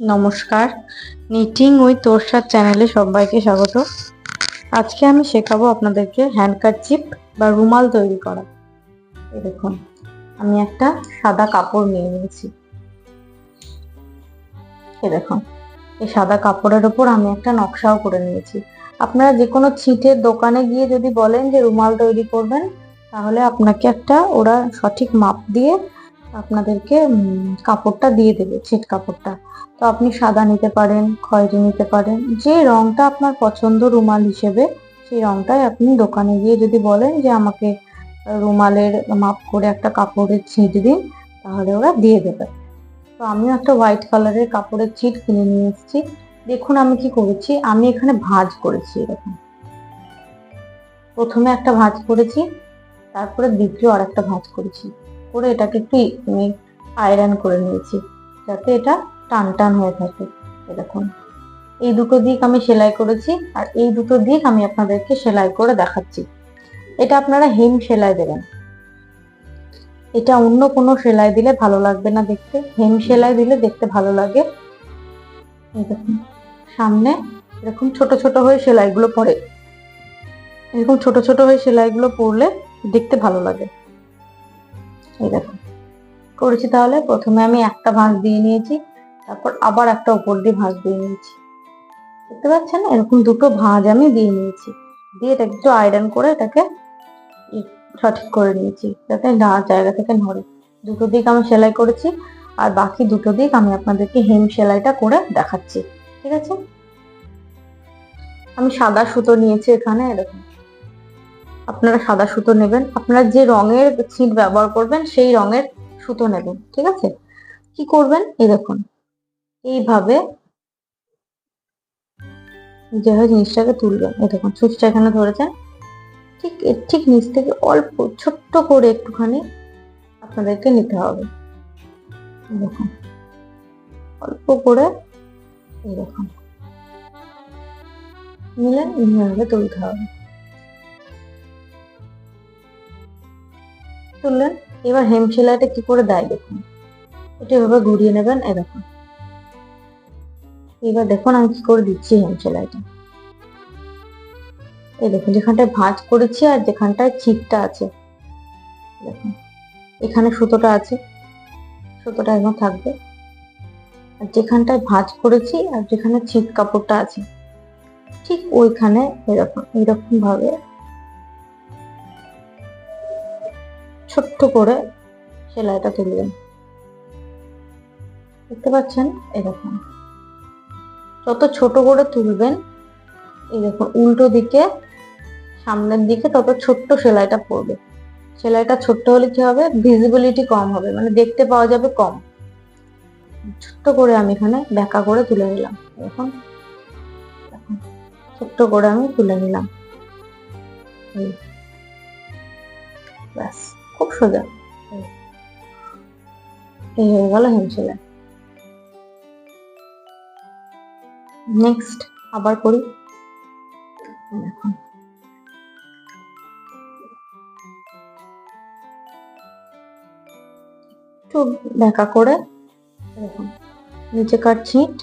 নমস্কার। Knitting with তোরসার চ্যানেলে সবাইকে স্বাগত। আজকে আমি শেখাবো আপনাদেরকে হ্যান্ডকারচিপ বা রুমাল তৈরি করা। দেখুন, আমি একটা সাদা কাপড় নিয়ে নিয়েছি। এই দেখুন, এই সাদা কাপড়ের ওপর আমি একটা নকশাও করে নিয়েছি। আপনারা যে কোনো ছিটের দোকানে গিয়ে যদি বলেন যে রুমাল তৈরি করবেন, তাহলে আপনাকে একটা ওরা সঠিক মাপ দিয়ে আপনাদেরকে কাপড়টা দিয়ে দেবে, ছিট কাপড়টা। তো আপনি সাদা নিতে পারেন, খয়েরি নিতে পারেন, যে রংটা আপনার পছন্দ রুমাল হিসেবে, সেই রংটাই আপনি দোকানে গিয়ে যদি বলেন যে আমাকে রুমালের মাপ করে একটা কাপড়ের ছিট দিন, তাহলে ওরা দিয়ে দেবে। তো আমিও একটা হোয়াইট কালারের কাপড়ের ছিট কিনে নিয়ে এসেছি। দেখুন আমি কি করেছি, আমি এখানে ভাঁজ করেছি এরকম। প্রথমে একটা ভাঁজ করেছি, তারপরে দ্বিতীয় আর একটা ভাঁজ করেছি। করে এটাকে একটু আয়রন করে নিয়েছি, যাতে এটা টান টান হয়ে থাকে। দেখুন, এই দুটো দিক আমি সেলাই করেছি, আর এই দুটো দিক আমি আপনাদেরকে সেলাই করে দেখাচ্ছি। এটা আপনারা হেম সেলাই দেবেন। এটা অন্য কোনো সেলাই দিলে ভালো লাগবে না দেখতে। হেম সেলাই দিলে দেখতে ভালো লাগে। দেখুন, সামনে এরকম ছোট ছোট হয়ে সেলাইগুলো পরে এরকম ছোট ছোট হয়ে সেলাইগুলো পরলে দেখতে ভালো লাগে। এই দেখুন করেছি তাহলে। প্রথমে আমি একটা ভাঁজ দিয়ে নিয়েছি, তারপর আবার একটা উপর দিয়ে ভাঁজ দিয়ে নিয়েছি। দেখতে পাচ্ছেন? এরকম দুটো ভাঁজ আমি দিয়ে নিয়েছি। দিয়ে এটা একটু আয়রন করে এটাকে সঠিক করে নিয়েছি, যাতে না জায়গা থেকে নড়ে। দুটো দিক আমি সেলাই করেছি, আর বাকি দুটো দিক আমি আপনাদেরকে হেম সেলাইটা করে দেখাচ্ছি। ঠিক আছে? আমি সাদা সুতো নিয়েছি এখানে, এরকম। আপনারা সাদা সুতো নেবেন, আপনারা যে রঙের ছিট ব্যবহার করবেন, সেই রঙের সুতো নেবেন, ঠিক আছে? কি করবেন? এই দেখুন, এইভাবে যেভাবে জিনিসটাকে তুলবেন, এই দেখুন সুচটা এখানে ধরেছেন, ঠিক ঠিক নিচ থেকে অল্প, ছোট্ট করে একটুখানি আপনাদেরকে নিতে হবে দেখুন, অল্প করে দেখুন, নিলেন এইভাবে তুলতে হবে। তুললেন, এবার হেম সেলাইটা কি করে দেয় দেখুন। এটা এভাবে ঘুরিয়ে নেবেন দেখুন। এবার দেখুন আমি কি করে দিচ্ছি হেম সেলাইটা এই দেখুন যেখানটায় ভাঁজ করেছি আর যেখানটায় ছিটটা আছে। দেখুন, এখানে সুতোটা আছে। সুতোটা এখন থাকবে। আর যেখানটায় ভাঁজ করেছি আর যেখানে ছিট কাপড়টা আছে, ঠিক ওইখানে এরকম এরকম ভাবে ছোট্ট করে সেলাইটা তুলবেন। দেখতে পাচ্ছেন? এরকম যত ছোট করে তুলবেন, এই উল্টো দিকে, সামনের দিকে তত ছোট্ট সেলাইটা পড়বে। সেলাইটা ছোট্ট হলে কি হবে? ভিজিবিলিটি কম হবে মানে দেখতে পাওয়া যাবে কম। ছোট্ট করে আমি এখানে ব্যাকা করে তুলে নিলাম। এখন ছোট্ট করে আমি তুলে নিলাম। ব্যাস। খুব সোজা এই। হয়ে গেল হেম নেক্সট আবার করি। একটু দেখা করে নিচে কাট ছিট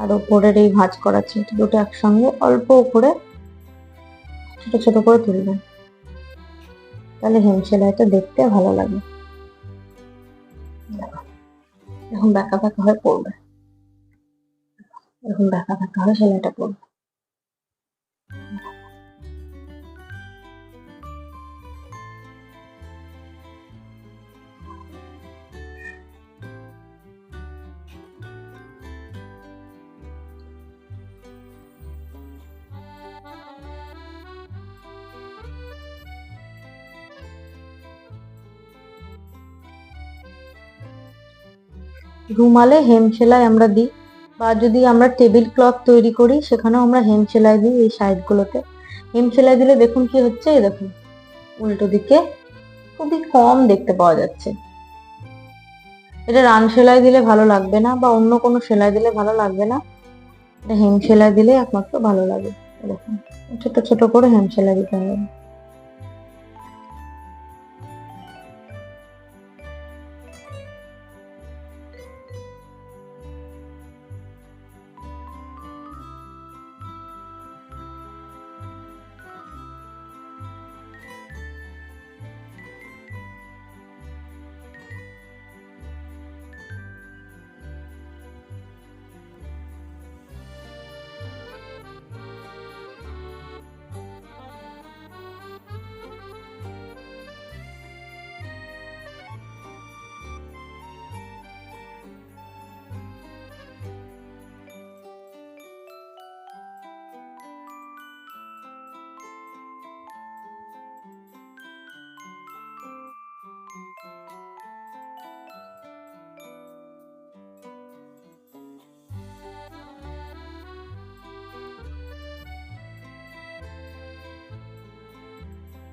আর উপরের এই ভাঁজ করা ছিট দুটো একসঙ্গে অল্প উপরে ছোট ছোট করে তুলবেন। তাহলে হিমশেল সেলাইটা দেখতে ভালো লাগে। এখন ব্যাকা ব্যাকা হয়ে পড়বে। এখন ব্যাকা ব্যাকা হয়ে সেলাইটা পড়বে। রুমালে হেম সেলাই আমরা দিই, বা যদি আমরা টেবিল ক্লথ তৈরি করি, সেখানেও আমরা হেম সেলাই দিই এই সাইডগুলোতে। হেম সেলাই দিলে দেখুন কি হচ্ছে, এই দেখুন, উল্টো দিকে খুবই কম দেখতে পাওয়া যাচ্ছে। এটা রান সেলাই দিলে ভালো লাগবে না, বা অন্য কোনো সেলাই দিলে ভালো লাগবে না। এটা হেম সেলাই দিলে একমাত্র ভালো লাগে দেখুন, ছোট ছোট করে হেম সেলাই দিতে হবে।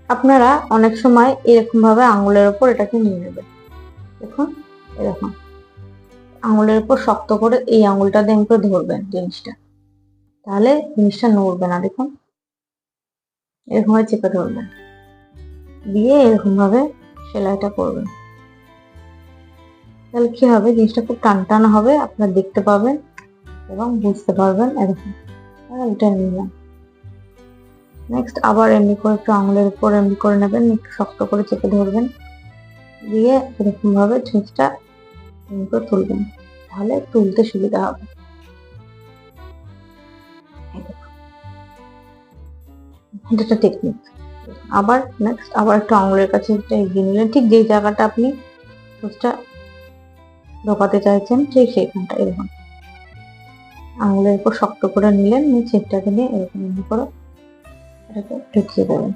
আপনারা অনেক সময় এরকম ভাবে আঙুলের ওপর এটাকে নিয়ে নেবেন। দেখুন, এরকম। আঙুলের উপর শক্ত করে এই আঙুলটা দিয়ে করে ধরবেন জিনিসটা। তাহলে জিনিসটা নড়বে না, দেখুন। এরকম ভাবে চেপে ধরবেন। দিয়ে এরকম ভাবে সেলাইটা করবেন। তাহলে কি হবে? জিনিসটা খুব টান টান হবে, আপনারা দেখতে পাবেন এবং বুঝতে পারবেন এরকম। এটা নিলাম। নেক্সট আবার এমনি করে একটু আঙুলের উপর এমনি করে নেবেন, একটু শক্ত করে চেপে ধরবেন। দিয়ে এরকম ভাবে এমনি করে তুলবেন, তাহলে তুলতে সুবিধা হবে। এটা টেকনিক আবার নেক্সট আবার একটু আঙুলের কাছে একটা এগিয়ে নিলেন। ঠিক যেই জায়গাটা আপনি সুচটা ঢোকাতে চাইছেন, ঠিক সেইখানটা এরকম। আঙুলের উপর শক্ত করে নিলেন, নিয়ে ছেপটাকে নিয়ে এরকম করে এটাকে ঢুকিয়ে দেবেন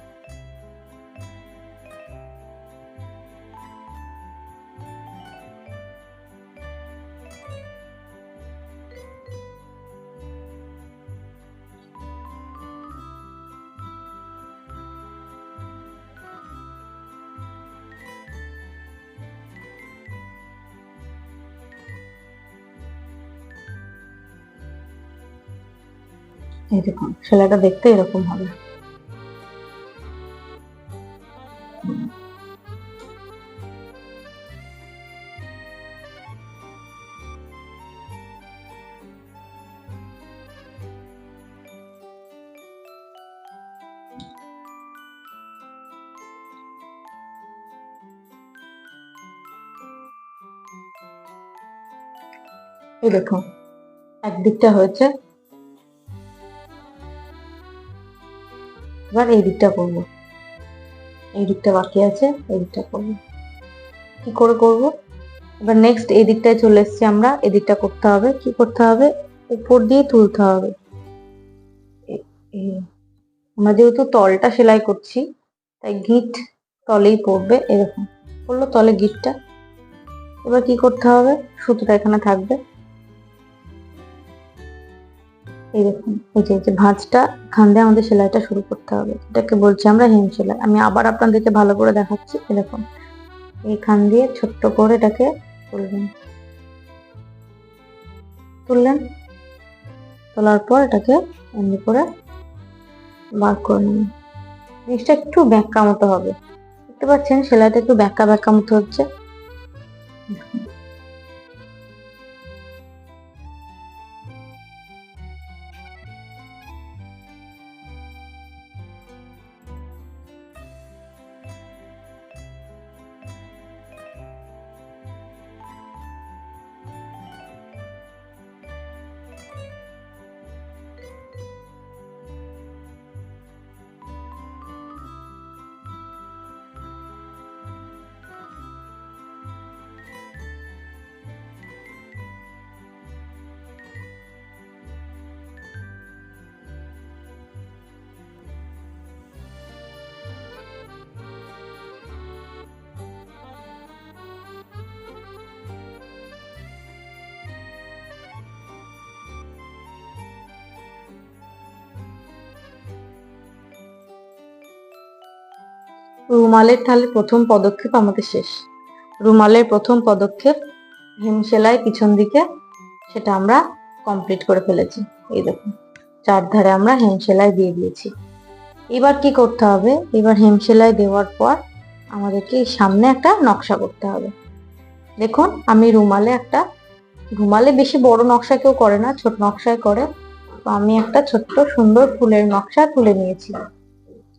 এই দেখুন সেলাইটা দেখতে এরকম হবে। এই দেখুন একদিকটা হয়েছে। এবার এই দিকটা করব। এই দিকটা বাকি আছে, এই দিকটা করব। কি করে এবার নেক্সট এই দিকটায় চলে এসেছি আমরা, এই দিকটা করতে হবে। কি করতে হবে? উপর দিয়ে তুলতে হবে। আমরা যেহেতু তলটা সেলাই করছি, তাই গিট তলেই পড়বে, এরকম। পড়ল তলে গিটটা এবার কি করতে হবে? সুতোটা এখানে থাকবে। এই দেখুন, এই যে ভাঁজটা, এখান দিয়ে আমাদের সেলাইটা শুরু করতে হবে। এটাকে বলছি আমরা হেম সেলাই। আমি আবার আপনাদেরকে ভালো করে দেখাচ্ছি। দেখুন, এইখান দিয়ে ছোট্ট করে এটাকে তুলবেন। তুললেন, তোলার পর এটাকে এমনি করে বার করে নেবেন। জিনিসটা একটু ব্যাঁকা মতো হবে। দেখতে পাচ্ছেন, সেলাইটা একটু ব্যাঁকা ব্যাঁকা মতো হচ্ছে। Yeah. রুমালের তাহলে প্রথম পদক্ষেপ আমাদের শেষ। রুমালের প্রথম পদক্ষেপ হেম সেলাই পিছন দিকে সেটা আমরা কমপ্লিট করে ফেলেছি। এই দেখুন, চারধারে আমরা হেম সেলাই দিয়ে দিয়েছি। এবার কি করতে হবে? এবার হেম সেলাই দেওয়ার পর আমাদেরকে সামনে একটা নকশা করতে হবে। দেখুন, আমি রুমালে একটা, রুমালে বেশি বড় নকশা কেউ করে না, ছোট নকশায় করে। তো আমি একটা ছোট্ট সুন্দর ফুলের নকশা তুলে নিয়েছি।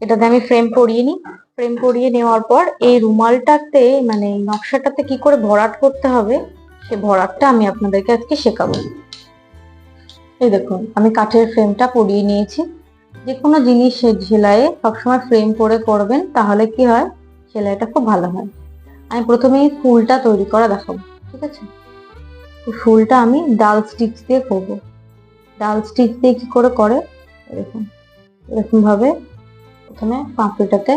এটাতে আমি ফ্রেম পরিয়ে নিই। ফ্রেম পরিয়ে নেওয়ার পর এই রুমালটাতে মানে নকশাটাতে কি করে ভরাট করতে হবে, সে ভরাটটা আমি আপনাদেরকে আজকে শেখাবো। এই দেখুন, আমি কাঠের ফ্রেমটা পরিয়ে নিয়েছি। যে কোনো জিনিস সেলাইয়ে সবসময় ফ্রেম করে করবেন, তাহলে কি হয়? সেলাইটা খুব ভালো হয়। আমি প্রথমে এই ফুলটা তৈরি করা দেখাবো, ঠিক আছে? ফুলটা আমি ডাল স্টিচ দিয়ে করব। ডাল স্টিচ দিয়ে কি করে করে? এরকম এরকমভাবে প্রথমে পাঁপড়িটাতে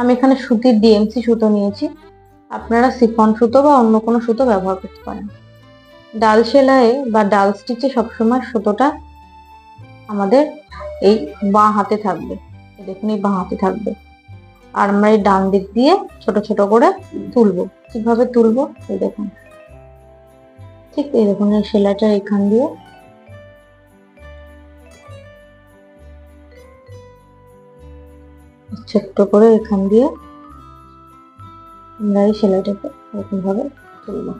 আমি এখানে সুতির ডিএমসি সুতো নিয়েছি। আপনারা সিফন সুতো বা অন্য কোনো সুতো ব্যবহার করতে পারেন। ডাল সেলাইয়ে বা ডাল স্টিচে সবসময় সুতোটা আমাদের এই বাঁ হাতে থাকবে। দেখুন, এই বাঁ হাতে থাকবে। আর আমরা এই ডান দিক দিয়ে ছোট ছোট করে তুলবো। কীভাবে তুলবো? এই দেখুন। ঠিক এই দেখুন, এই সেলাইটা এখান দিয়ে ছোট্ট করে এখান দিয়ে আমরা এই সেলাইটাকে এরকম ভাবে তুলবো।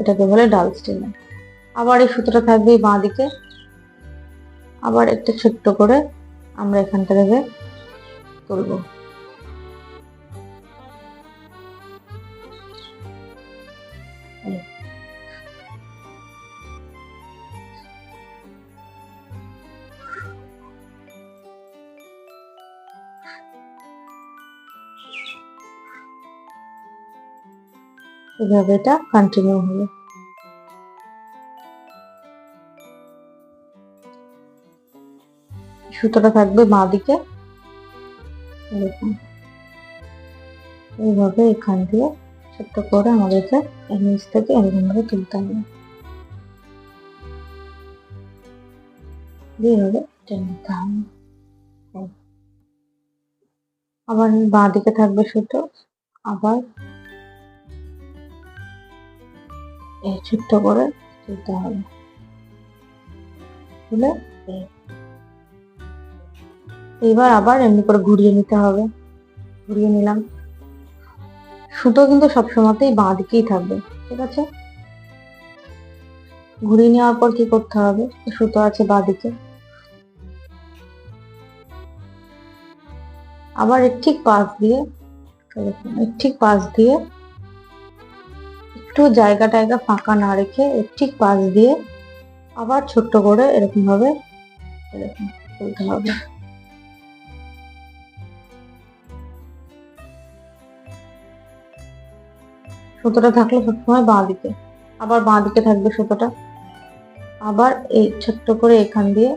এটাকে বলে ডাল স্টেলার আবার এই সুতোটা থাকবে বাঁ দিকে। আবার একটা ছোট্ট করে আমরা এখানটা থেকে তুলবো। এভাবে এটা কন্টিনিউ হবে সুতোটা থাকবে বাঁ দিকে এইভাবে এখান দিয়ে ছোট্ট করে আমাদেরকে নিচ থেকে এরকম ভাবে তুলতে হবে। এইভাবে টেনে নিতে হবে। আবার বাঁ দিকে থাকবে সুতো, আবার এই ছোট্ট করে তুলতে হবে। তুলে এবার আবার এমনি করে ঘুরিয়ে নিতে হবে। ঘুরিয়ে নিলাম। সুতো কিন্তু সবসময়তেই বাঁ দিকেই থাকবে, ঠিক আছে? ঘুরিয়ে নেওয়ার পর কি করতে হবে? সুতো আছে বাঁ দিকে। আবার ঠিক পাশ দিয়ে ঠিক পাশ দিয়ে একটু জায়গা টায়গা ফাঁকা না রেখে এর ঠিক পাশ দিয়ে আবার ছোট্ট করে এরকম ভাবে এরকম তুলতে হবে। সুতোটা থাকলে সবসময় বাঁ দিকে, আবার বাঁ দিকে থাকবে সুতোটা। আবার এই ছোট্ট করে এখান দিয়ে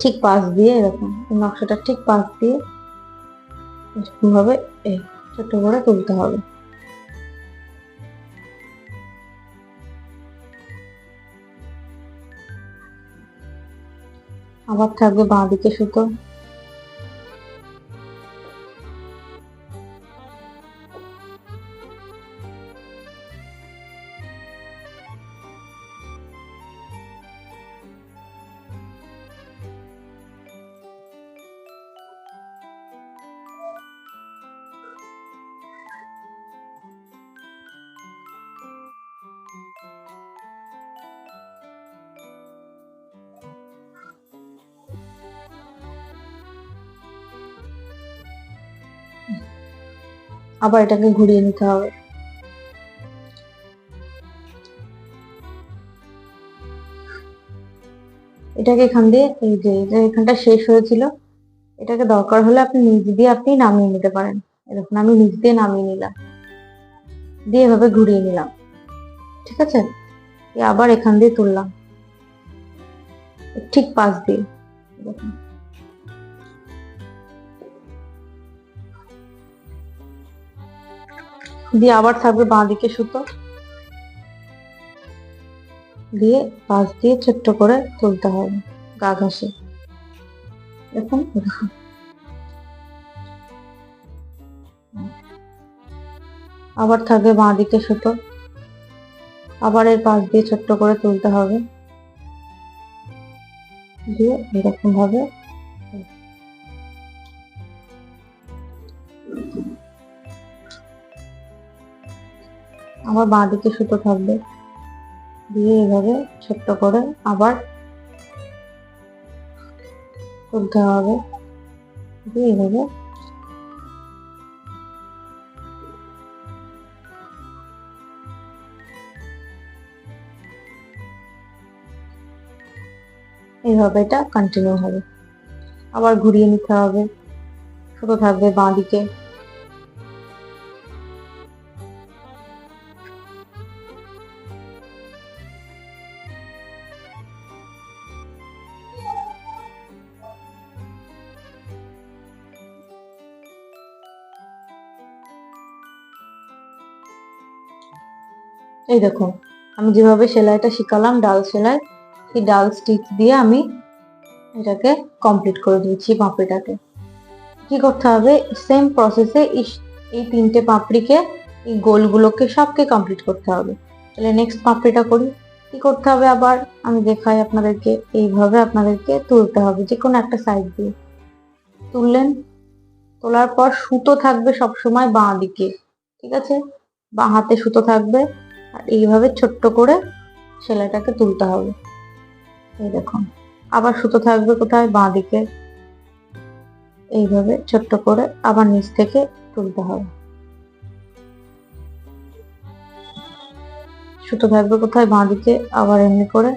ঠিক পাশ দিয়ে এরকম নকশাটা ঠিক পাশ দিয়ে এরকম ভাবে এই ছোট্ট করে তুলতে হবে। আবার থাকবে বাঁ দিকে সুতো। আবার এটাকে ঘুরিয়ে নিতে হবে। এটাকে এখান দিয়ে, এই যে এখানটা শেষ হয়েছিল। এটাকে দরকার হলে আপনি নিচ দিয়ে আপনি নামিয়ে নিতে পারেন। এরকম আমি নিচ দিয়ে নামিয়ে নিলাম। দিয়ে এভাবে ঘুরিয়ে নিলাম। ঠিক আছে? আবার এখান দিয়ে তুললাম। ঠিক পাশ দিয়ে। দেখুন। দিয়ে আবার থাকবে বাঁ দিকে সুতো। দিয়ে পাশ দিয়ে ছোট্ট করে তুলতে হবে গা ঘাসে। এরকম। আবার থাকবে বাঁ দিকে সুতো। আবার এর পাশ দিয়ে ছোট্ট করে তুলতে হবে। দিয়ে এরকম ভাবে আবার বাঁ দিকে সুতো থাকবে। দিয়ে এভাবে ছোট্ট করে আবার তুলতে হবে। দিয়ে এভাবে এইভাবে এটা কন্টিনিউ হবে। আবার ঘুরিয়ে নিতে হবে। সুতো থাকবে বাঁ দিকে। এই দেখুন আমি যেভাবে সেলাইটা শিখালাম, ডাল সেলাই এই ডাল স্টিচ দিয়ে আমি এটাকে কমপ্লিট করে দিয়েছি পাপড়িটাকে। কি করতে হবে? সেম প্রসেসে এই তিনটে পাপড়িকে, এই গোলগুলোকে সবকে কমপ্লিট করতে হবে। তাহলে নেক্সট পাপড়িটা করি। কি করতে হবে আবার? আমি দেখাই আপনাদেরকে, এইভাবে আপনাদেরকে তুলতে হবে যে কোনো একটা সাইড দিয়ে। তুললেন, তোলার পর সুতো থাকবে সবসময় বাঁ দিকে, ঠিক আছে? বাঁ হাতে সুতো থাকবে। আর এইভাবে ছোট্ট করে সেলাইটাকে তুলতে হবে। এই দেখুন, আবার সুতো থাকবে কোথায়? বাঁ দিকে। এইভাবে ছোট্ট করে আবার নিচ থেকে তুলতে হবে। সুতো থাকবে কোথায়? বাঁ দিকে আবার এমনি করে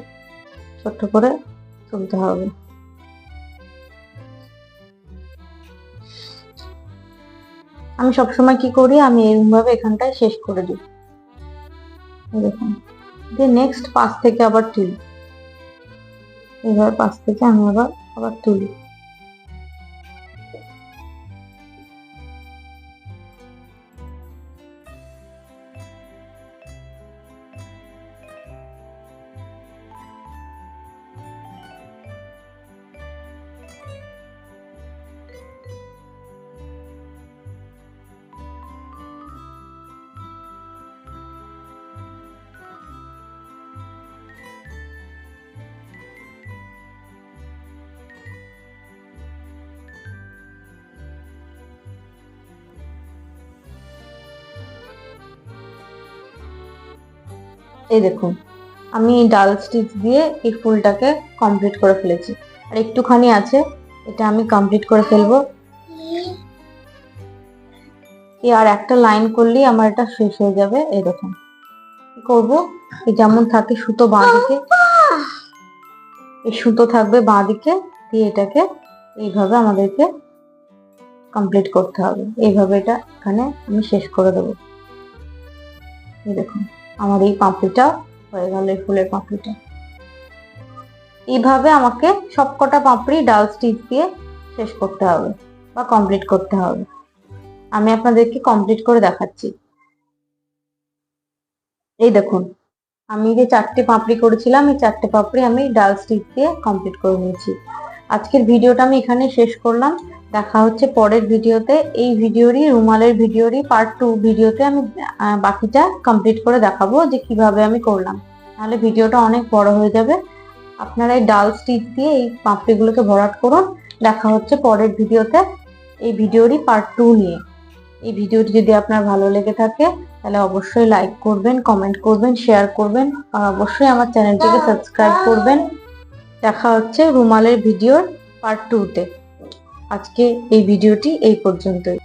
ছোট্ট করে তুলতে হবে। আমি সবসময় কি করি? আমি এরকম ভাবে এখানটায় শেষ করে দিই। দেখুন। দিয়ে নেক্সট পাশ থেকে আবার তুলি। এবার পাশ থেকে আমি আবার আবার তুলি। এই দেখুন, আমি ডাল স্টিচ দিয়ে এই ফুলটাকে কমপ্লিট করে ফেলেছি। আর একটুখানি আছে, এটা আমি কমপ্লিট করে ফেলব। এই আর একটা লাইন করলেই আমার এটা শেষ হয়ে যাবে, এই দেখুন। কি করব? যেমন থাকে সুতো বাঁ দিকে এই সুতো থাকবে বাঁ দিকে দিয়ে এটাকে এইভাবে আমাদেরকে কমপ্লিট করতে হবে। এইভাবে এটা এখানে আমি শেষ করে দেবো। এই দেখুন। আমার এই পাপড়িটা হয়ে গেল, এই ফুলের পাপড়িটা। এইভাবে আমাকে সবকটা পাপড়ি ডাল স্টিচ দিয়ে শেষ করতে হবে বা কমপ্লিট করতে হবে। আমি আপনাদেরকে কমপ্লিট করে দেখাচ্ছি। এই দেখুন, আমি যে চারটে পাপড়ি করেছিলাম, এই চারটে পাপড়ি আমি ডাল স্টিচ দিয়ে কমপ্লিট করে নিয়েছি। আজকের ভিডিওটা আমি এখানে শেষ করলাম। দেখা হচ্ছে পরের ভিডিওতে। এই ভিডিওরই, রুমালের ভিডিওরই পার্ট টু ভিডিওতে আমি বাকিটা কমপ্লিট করে দেখাবো যে কীভাবে আমি করলাম। তাহলে ভিডিওটা অনেক বড় হয়ে যাবে। আপনারা এই ডাল স্টিচ দিয়ে এই পাপড়িগুলোকে ভরাট করুন। দেখা হচ্ছে পরের ভিডিওতে এই ভিডিওরই পার্ট টু নিয়ে। এই ভিডিওটি যদি আপনার ভালো লেগে থাকে, তাহলে অবশ্যই লাইক করবেন কমেন্ট করবেন শেয়ার করবেন, আর অবশ্যই আমার চ্যানেলটিকে সাবস্ক্রাইব করবেন। দেখা হচ্ছে রুমালের ভিডিওর পার্ট টুতে আজকে এই ভিডিওটি এই পর্যন্তই।